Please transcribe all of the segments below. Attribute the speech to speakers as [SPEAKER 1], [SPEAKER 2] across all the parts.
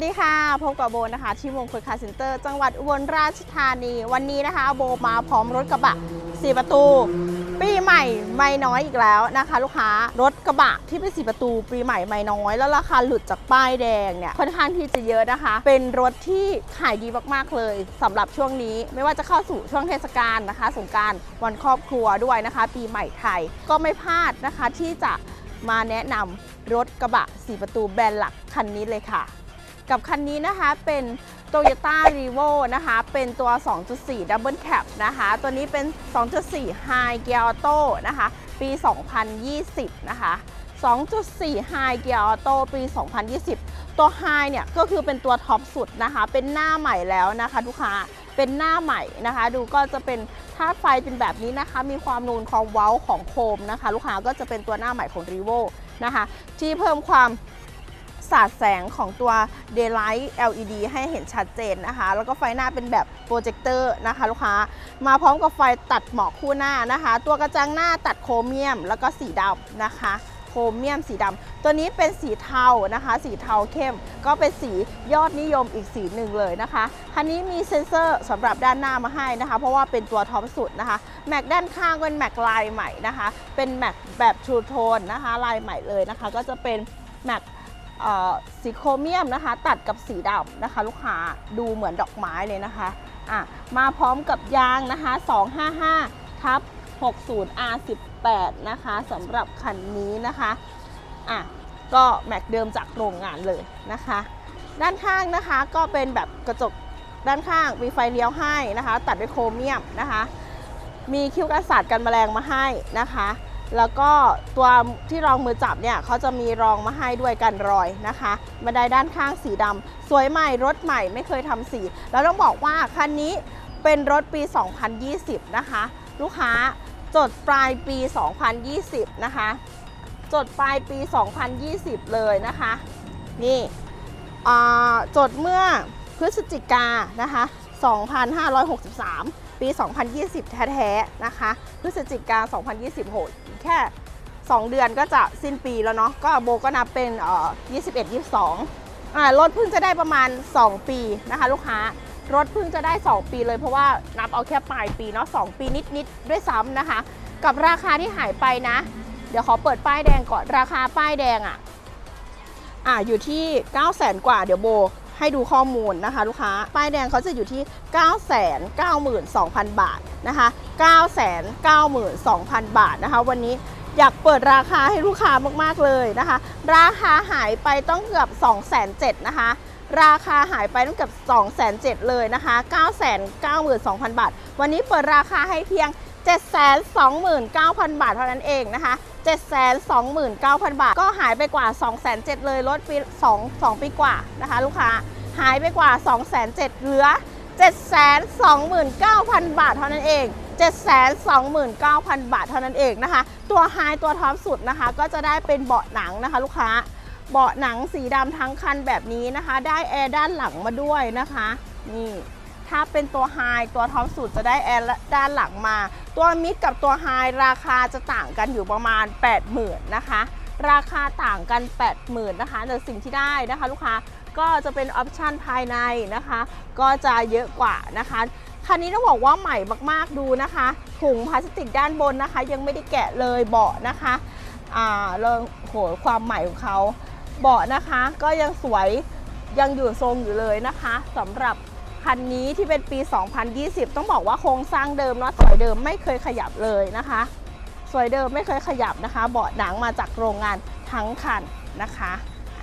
[SPEAKER 1] สวัสดีค่ะ พบกับโบนะคะ ที่วงคุยคาร์เซ็นเตอร์ จังหวัดอุบลราชธานี วันนี้นะคะ โบมาพร้อมรถกระบะ 4 ประตู ปีใหม่ไม่น้อยอีกแล้วนะคะ ลูกค้ารถกระบะที่เป็น4ประตูปีใหม่ไม่น้อย แล้วราคาหลุดจากป้ายแดงเนี่ยค่อนข้างที่จะเยอะนะคะ เป็นรถที่ขายดีมากๆเลยสำหรับช่วงนี้ไม่ว่าจะเข้าสู่ช่วงเทศกาลนะคะ สงกรารวันครอบครัวด้วยนะคะ ปีใหม่ไทยก็ไม่พลาดนะคะที่จะมาแนะนำรถกระบะ 4 ประตูแบรนด์หลักคันนี้เลยค่ะ กับคันนี้นะคะเป็น Toyota r e v o นะคะ เป็นตัว 2.4 Double Cab นะคะ ตัวนี้เป็น 2.4 High Gear Auto นะคะ ปี 2020 นะคะ 2.4 High Gear Auto ปี 2020 ตัว High เนี่ยก็คือเป็นตัวท็อปสุดนะคะ เป็นหน้าใหม่แล้วนะคะลูกค้า เป็นหน้าใหม่นะคะ ดูก็จะเป็นธาตุไฟเป็นแบบนี้นะคะ มีความนูนความเว้าของโคมนะคะ ลูกค้าก็จะเป็นตัวหน้าใหม่ของ r e v o นะคะ ที่เพิ่มความ สาดแสงของตัว Daylight LED ให้เห็นชัดเจนนะคะ แล้วก็ไฟหน้าเป็นแบบโปรเจคเตอร์นะคะลูกค้า มาพร้อมกับไฟตัดหมอกคู่หน้านะคะ ตัวกระจังหน้าตัดโครเมียมแล้วก็สีดำนะคะโครเมียมสีดำตัวนี้เป็นสีเทานะคะ สีเทาเข้ม ก็เป็นสียอดนิยมอีกสีหนึ่งเลยนะคะคันนี้มีเซ็นเซอร์สำหรับด้านหน้ามาให้นะคะ เพราะว่าเป็นตัวท็อปสุดนะคะ แม็กด้านข้างเป็นแม็กลายใหม่นะคะ เป็นแม็กแบบชูโทนนะคะ ลายใหม่เลยนะคะ ก็จะเป็นแม็ก สีโครเมียมนะคะ ตัดกับสีดำนะคะ ลูกค้าดูเหมือนดอกไม้เลยนะคะอะมาพร้อมกับยางนะคะ 255ทับ 60 R18 นะคะสำหรับคันนี้นะคะอะก็แม็กเดิมจากโรงงานเลยนะคะ ด้านข้างนะคะก็เป็นแบบกระจกด้านข้างมีไฟเลี้ยวให้นะคะ ตัดด้วยโครเมียมนะคะ มีคิ้วกันสาดกันแมลงมาให้นะคะ แล้วก็ตัวที่รองมือจับเนี่ยเขาจะมีรองมาให้ด้วยกันรอยนะคะบันไดด้านข้างสีดำสวยใหม่รถใหม่ไม่เคยทำสี แล้วต้องบอกว่าคันนี้เป็นรถปี 2020 นะคะ ลูกค้าจดปลายปี 2020 นะคะ จดปลายปี 2020 เลยนะคะ นี่จดเมื่อพฤศจิกานะคะ 2563 ปี 2020 แท้ๆนะคะ พฤศจิกา 2020โหดแค่ 2 เดือนก็จะสิ้นปีแล้วเนาะก็โบก็นับเป็นเอ่อ21 22อ่ารถเพิ่งจะได้ประมาณ 2 ปีนะคะ ลูกค้ารถเพิ่งจะได้ 2 ปีเลยเพราะว่านับเอาแค่ปลายปีเนาะ2ปีนิดๆด้วยซ้ำนะคะ กับราคาที่หายไปนะ เดี๋ยวขอเปิดป้ายแดงก่อนราคาป้ายแดงอะ่ะอ่าอยู่ที่ 9 0 0แสนกว่าเดี๋ยวโบให้ดูข้อมูลนะคะ ลูกค้า ป้ายแดงเขาจะอยู่ที่ 9 9 2 0 0 0 บาทนะคะ 9 9 2 0 0 0 บาทนะคะ วันนี้อยากเปิดราคาให้ลูกค้ามากๆเลยนะคะ ราคาหายไปต้องเกือบ2 7 0 0 0นะคะ ราคาหายไปต้องเกือบ2 7 0 0 0เลยนะคะ9 9 2 0 0 0 บาท วันนี้เปิดราคาให้เพียง 729,000 บาทเท่านั้นเองนะคะ729,000 บาท ก็หายไปกว่า 207,000เลยลดปี2 2 ปีกว่านะคะ ลูกค้าหายไปกว่า 207,000เหลือ 729,000 บาทเท่านั้นเอง 729,000 บาทเท่านั้นเองนะคะ ตัวไฮตัวท็อปสุดนะคะ ก็จะได้เป็นเบาะหนังนะคะ ลูกค้า เบาะหนังสีดำทั้งคันแบบนี้นะคะ ได้แอร์ด้านหลังมาด้วยนะคะ นี่ถ้าเป็นตัวไฮตัวท็อปสุดจะได้แอร์ด้านหลังมา ตัวมิดกับตัวไฮราคาจะต่างกันอยู่ประมาณ 80,000นะคะ ราคาต่างกัน 80,000นะคะแต่สิ่งที่ได้นะคะ ลูกค้าก็จะเป็นออปชันภายในนะคะ ก็จะเยอะกว่านะคะ คันนี้ต้องบอกว่าใหม่มากๆดูนะคะ ถุงพลาสติกด้านบนนะคะ ยังไม่ได้แกะเลยเบาะนะคะอ่าเรื่องโหความใหม่ของเขาเบาะนะคะ ก็ยังสวยยังอยู่ทรงอยู่เลยนะคะสำหรับคันนี้ที่เป็นปี 2020 ต้องบอกว่าโครงสร้างเดิมเนาะสวยเดิมไม่เคยขยับเลยนะคะ สวยเดิมไม่เคยขยับนะคะ เบาะหนังมาจากโรงงานทั้งคันนะคะ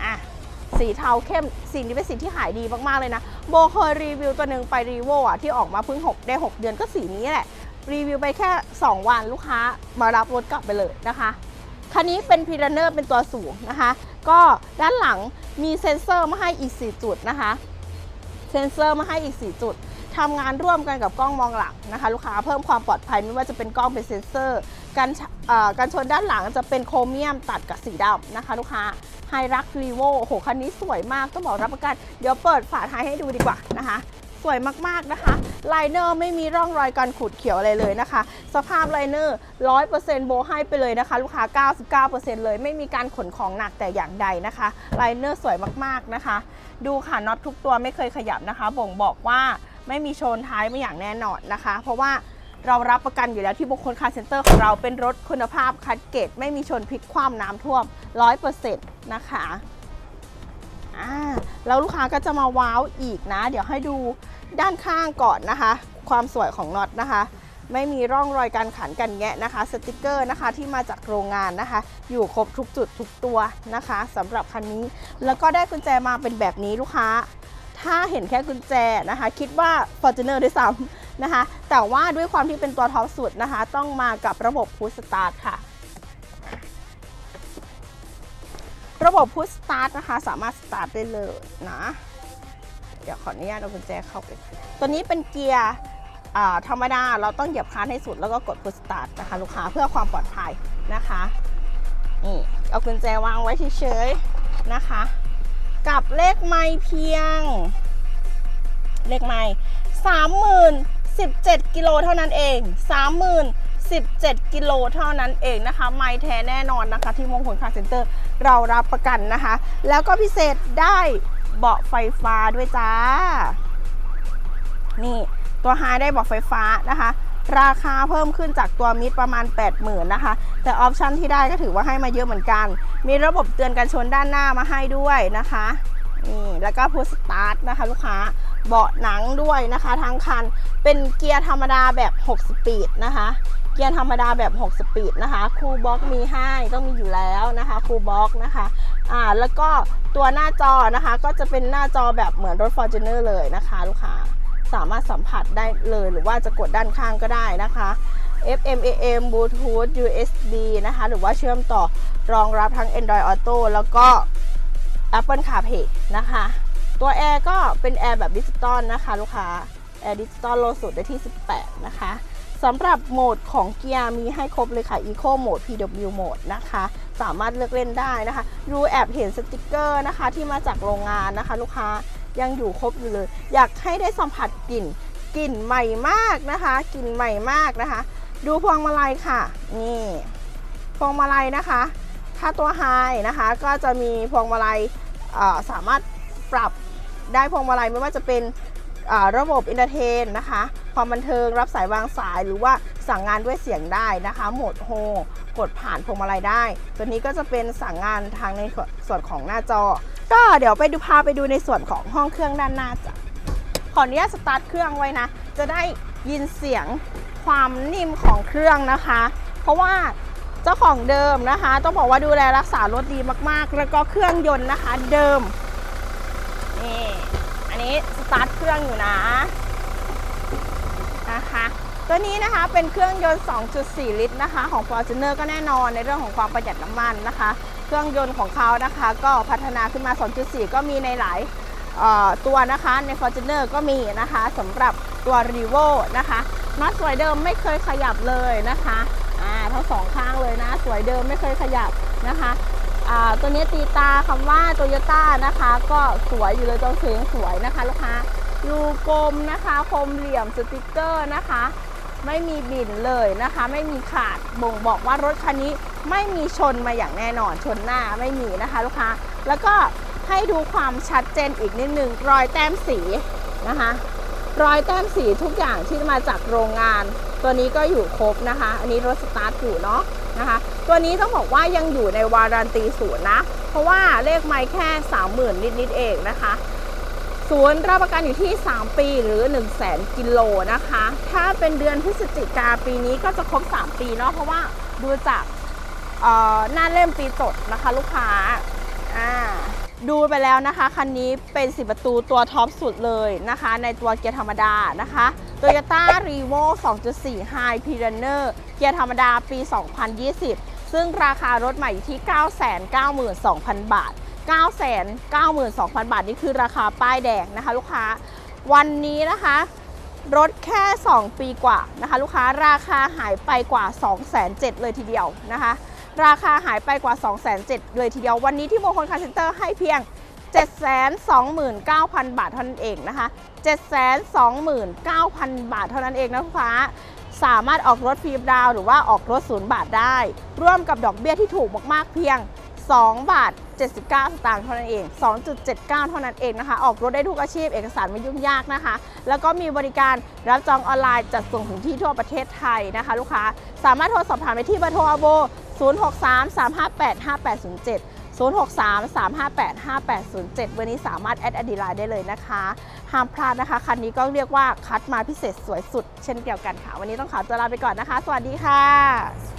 [SPEAKER 1] อะสีเทาเข้มสีนี้เป็นสีที่ขายดีมากๆเลยนะ โบเคยรีวิวตัวหนึ่งไปรีโวอะที่ออกมาเพิ่ง 6 ได้ 6 เดือนก็สีนี้แหละ รีวิวไปแค่ 2 วันลูกค้ามารับรถกลับไปเลยนะคะคันนี้เป็นพีรเนอร์เป็นตัวสูงนะคะ ก็ด้านหลังมีเซ็นเซอร์มาให้อีก 4 จุดนะคะ เซ็นเซอร์มาให้อีก 4 จุดทำงานร่วมกันกับกล้องมองหลังนะคะ ลูกค้าเพิ่มความปลอดภัยไม่ว่าจะเป็นกล้องเป็นเซ็นเซอร์ การชเอ่อการชนด้านหลังจะเป็นโครเมียมตัดกับสีดำนะคะลูกค้าไฮรักรีโวโหคันนี้สวยมากต้องบอกรับประกัน เดี๋ยวเปิดฝาท้ายให้ดูดีกว่านะคะ สวยมากๆนะคะไลเนอร์ไม่มีร่องรอยการขูดเขียวอะไรเลยนะคะ สภาพไลเนอร์100%โบให้ไปเลยนะคะ ลูกค้า 99%เลย ไม่มีการขนของหนักแต่อย่างใดนะคะไลเนอร์สวยมากๆนะคะ ดูค่ะน็อตทุกตัวไม่เคยขยับนะคะ บ่งบอกว่าไม่มีโชนท้ายไม่อย่างแน่นอนนะคะ เพราะว่า เรารับประกันอยู่แล้วที่บุคคลคาร์เซ็นเตอร์ของเราเป็นรถคุณภาพคัดเกรดไม่มีชนพลิกคว่ำน้ำท่วม 100%นะคะอ่าแล้วลูกค้าก็จะมาว้าวอีกนะ เดี๋ยวให้ดูด้านข้างก่อนนะคะ ความสวยของน็อตนะคะ ไม่มีร่องรอยการขันกันแงะนะคะ สติกเกอร์นะคะที่มาจากโรงงานนะคะ อยู่ครบทุกจุดทุกตัวนะคะสำหรับคันนี้ แล้วก็ได้กุญแจมาเป็นแบบนี้ลูกค้า ถ้าเห็นแค่กุญแจนะคะ คิดว่า Fortuner ด้วยซ้ำ นะคะ แต่ว่าด้วยความที่เป็นตัวท็อปสุดนะคะ ต้องมากับระบบพุชสตาร์ทค่ะ ระบบพุชสตาร์ทนะคะ สามารถสตาร์ทได้เลยนะ เดี๋ยวขออนุญาตเอากุญแจเข้าไป ตัวนี้เป็นเกียร์ธรรมดา เราต้องเหยียบคลันให้สุดแล้วก็กดพุชสตาร์ทนะคะลูกค้าเพื่อความปลอดภัยนะคะนี่เอากุญแจวางไว้เฉยๆนะคะ กับเลขไม้เพียง เลขไม้สามหมื่น สิบเจ็ดกิโลเท่านั้นเองสามหมื่นสิบเจ็ดกิโลเท่านั้นเองนะคะ ไม้แท้แน่นอนนะคะ ที่มงคลคาร์เซ็นเตอร์เรารับประกันนะคะ แล้วก็พิเศษได้เบาะไฟฟ้าด้วยจ้า นี่ตัวไฮได้เบาะไฟฟ้านะคะราคาเพิ่มขึ้นจากตัวมิดประมาณ 80,000นะคะ แต่ออปชันที่ได้ก็ถือว่าให้มาเยอะเหมือนกัน มีระบบเตือนการชนด้านหน้ามาให้ด้วยนะคะ นี่ แล้วก็พุชสตาร์ทนะคะลูกค้า เบาะหนังด้วยนะคะ ทั้งคันเป็นเกียร์ธรรมดาแบบ6สปีดนะคะ เกียร์ธรรมดาแบบ6สปีดนะคะ คูบ็อกมีให้ต้องมีอยู่แล้วนะคะ คูบ็อกนะคะอ่าแล้วก็ตัวหน้าจอนะคะ ก็จะเป็นหน้าจอแบบเหมือนรถ Fortuner เลยนะคะ ลูกค้าสามารถสัมผัสได้เลยหรือว่าจะกดด้านข้างก็ได้นะคะ FM AM Bluetooth USB นะคะ หรือว่าเชื่อมต่อรองรับทั้ง Android Auto แล้วก็ Apple CarPlay นะคะ ตัวแอร์ก็เป็นแอร์แบบดิจิตอลนะคะลูกค้าแอร์ดิจิตอลโลสุดได้ที่ 18 นะคะสำหรับโหมดของเกียร์มีให้ครบเลยค่ะ Eco Mode PW Mode นะคะ สามารถเลือกเล่นได้นะคะ ดูแอบเห็นสติกเกอร์นะคะ ที่มาจากโรงงานนะคะ ลูกค้ายังอยู่ครบอยู่เลย อยากให้ได้สัมผัสกลิ่นกลิ่นใหม่มากนะคะกลิ่นใหม่มากนะคะ ดูพวงมาลัยค่ะ นี่พวงมาลัยนะคะ ถ้าตัวไฮนะคะ ก็จะมีพวงมาลัยสามารถปรับ ได้พวงมาลัยไม่ว่าจะเป็นระบบอินเตอร์เทนนะคะ ความบันเทิงรับสายวางสายหรือว่าสั่งงานด้วยเสียงได้นะคะ โหมดโฮกดผ่านพวงมาลัยได้ ตัวนี้ก็จะเป็นสั่งงานทางในส่วนของหน้าจอ ก็เดี๋ยวไปดูพาไปดูในส่วนของห้องเครื่องด้านหน้าจ้ะขออนุญาตสตาร์ทเครื่องไว้นะ จะได้ยินเสียงความนิ่มของเครื่องนะคะ เพราะว่าเจ้าของเดิมนะคะ ต้องบอกว่าดูแลรักษารถดีมากๆ แล้วก็เครื่องยนต์นะคะ เดิม นี่ อันนี้สตาร์ทเครื่องอยู่นะนะคะ ตัวนี้นะคะเป็นเครื่องยนต์ 2.4 ลิตรนะคะ ของ Fortuner ก็แน่นอนในเรื่องของความประหยัดน้ำมันนะคะ เครื่องยนต์ของเขานะคะ ก็พัฒนาขึ้นมา 2.4 ก็มีในหลายตัวนะคะใน Fortuner ก็มีนะคะสำหรับตัว r e v o นะคะน็อตสวยเดิมไม่เคยขยับเลยนะคะอ่าทั้งสองข้างเลยนะ สวยเดิมไม่เคยขยับนะคะ ตัวนี้ตีตาคำว่า Toyota นะคะ ก็สวยอยู่เลยตัวเสียงสวยนะคะลูกค้ารูกลมนะคะคมเหลี่ยมสติกเกอร์นะคะ ไม่มีบินเลยนะคะ ไม่มีขาดบ่งบอกว่ารถคันนี้ไม่มีชนมาอย่างแน่นอนชนหน้าไม่มีนะคะลูกค้าแล้วก็ให้ดูความชัดเจนอีกนิดนึงรอยแต้มสีนะคะ รอยแต้มสีทุกอย่างที่มาจากโรงงาน ตัวนี้ก็อยู่ครบนะคะ อันนี้รถสตาร์ทอยู่เนาะนะคะ ตัวนี้ต้องบอกว่ายังอยู่ในวารันตีศูนย์นะ เพราะว่าเลขไม่แค่ 30,000 นิดๆเองนะคะศูนย์รับประกันอยู่ที่ 3 ปีหรือ 1 0 0 0 0แสนกิโลนะคะ ถ้าเป็นเดือนพฤศจิกาปีนี้ก็จะครบ 3 ปีเนาะเพราะว่าดูจากหน้าเล่มปีจดนะคะ ลูกค้าอ่า ดูไปแล้วนะคะ คันนี้เป็น10ประตูตัวท็อปสุดเลยนะคะ ในตัวเกียร์ธรรมดานะคะ Toyota r e v o 2.4 High p i r a n e r เกียร์ธรรมดาปี 2020 ซึ่งราคารถใหม่อยู่ที่ 992,000 บาท 992,000 บาท นี่คือราคาป้ายแดงนะคะ ลูกค้า วันนี้นะคะรถแค่ 2 ปีกว่านะคะ ลูกค้าราคาหายไปกว่า 2 7 0 0 0เลยทีเดียวนะคะ ราคาหายไปกว่า 2 7 0 0 0เลยทีเดียววันนี้ที่โมคอนคาร์เซ็นเตอร์ให้เพียง 729,000 บาทเท่านั้นเองนะคะ 729,000 บาทเท่านั้นเองนะลูกค้าสามารถออกรถฟรีดาวหรือว่าออกรถศูนย์บาทได้ ร่วมกับดอกเบี้ยที่ถูกมากๆเพียง 2 บาท 79 สตางค์เท่านั้นเอง 2.79 เท่านั้นเองนะคะ ออกรถได้ทุกอาชีพเอกสารไม่ยุ่งยากนะคะ แล้วก็มีบริการรับจองออนไลน์จัดส่งถึงที่ทั่วประเทศไทยนะคะ ลูกค้า สามารถโทรสอบถามไปที่เบอร์โทรอโบ 063 358 5807 063 358 5807 วันนี้สามารถแอดอดีไลน์ได้เลยนะคะ ห้ามพลาดนะคะ คันนี้ก็เรียกว่าคัดมาพิเศษสวยสุด เช่นเดียวกันค่ะ วันนี้ต้องขอตัวลาไปก่อนนะคะ สวัสดีค่ะ